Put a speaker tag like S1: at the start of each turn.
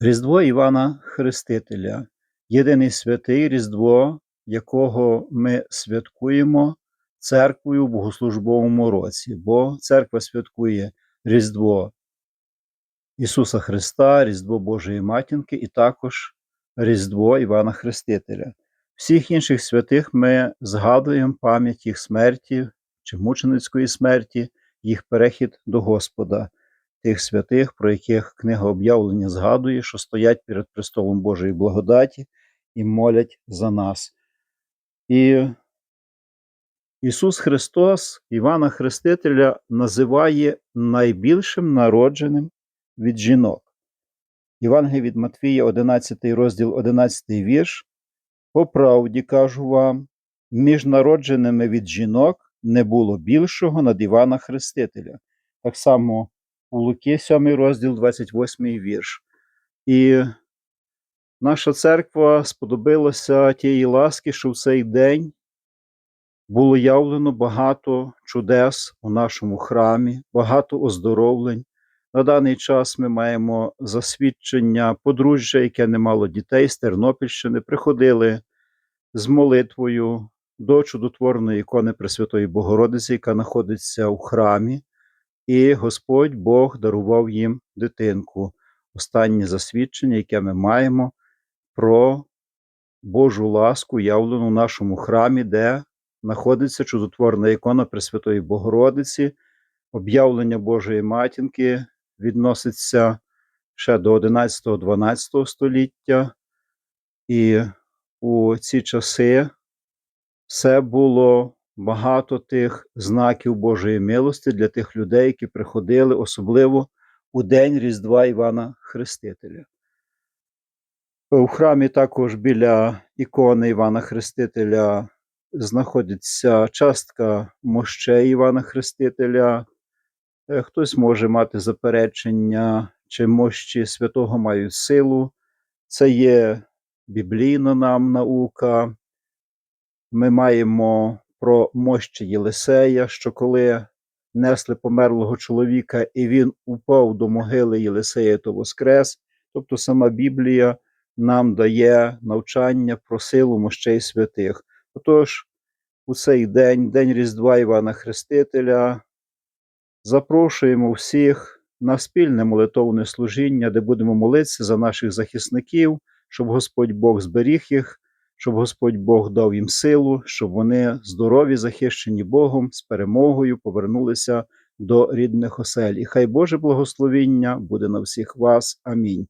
S1: Різдво Івана Хрестителя єдиний святий Різдво, якого ми святкуємо церквою в богослужбовому році, бо церква святкує Різдво Ісуса Христа, Різдво Божої Матінки і також Різдво Івана Хрестителя. Всіх інших святих ми згадуємо пам'ять їх смерті чи мученицької смерті, їх перехід до Господа тих святих, про яких книга об'явлення згадує, що стоять перед престолом Божої благодаті і молять за нас. І Ісус Христос Івана Хрестителя називає найбільшим народженим від жінок. Євангелій від Матвія, 11 розділ, 11 вірш. По правді кажу вам, між народженими від жінок не було більшого над Івана Хрестителя. Так само у Луки, 7 розділ, 28 вірш. І наша церква сподобилася тієї ласки, що в цей день було явлено багато чудес у нашому храмі, багато оздоровлень. На даний час ми маємо засвідчення подружжя, яке не мало дітей з Тернопільщини, приходили з молитвою до чудотворної ікони Пресвятої Богородиці, яка знаходиться у храмі і Господь Бог дарував їм дитинку. Останнє засвідчення, яке ми маємо про Божу ласку, явлену в нашому храмі, де знаходиться чудотворна ікона Пресвятої Богородиці, об'явлення Божої матінки відноситься ще до 11-12 століття, і у ці часи все було багато тих знаків Божої милості для тих людей, які приходили, особливо у день Різдва Івана Хрестителя. У храмі також біля ікони Івана Хрестителя знаходиться частка мощей Івана Хрестителя. Е, хтось може мати заперечення, чи мощі святого мають силу. Це є біблійна нам наука. Ми маємо про мощі Єлисея, що коли несли померлого чоловіка, і він упав до могили Єлисея, то воскрес. Тобто сама Біблія нам дає навчання про силу мощей святих. Отож, у цей день, День Різдва Івана Хрестителя, запрошуємо всіх на спільне молитовне служіння, де будемо молитися за наших захисників, щоб Господь Бог зберіг їх щоб Господь Бог дав їм силу, щоб вони здорові, захищені Богом, з перемогою повернулися до рідних осель. І хай Боже благословіння буде на всіх вас. Амінь.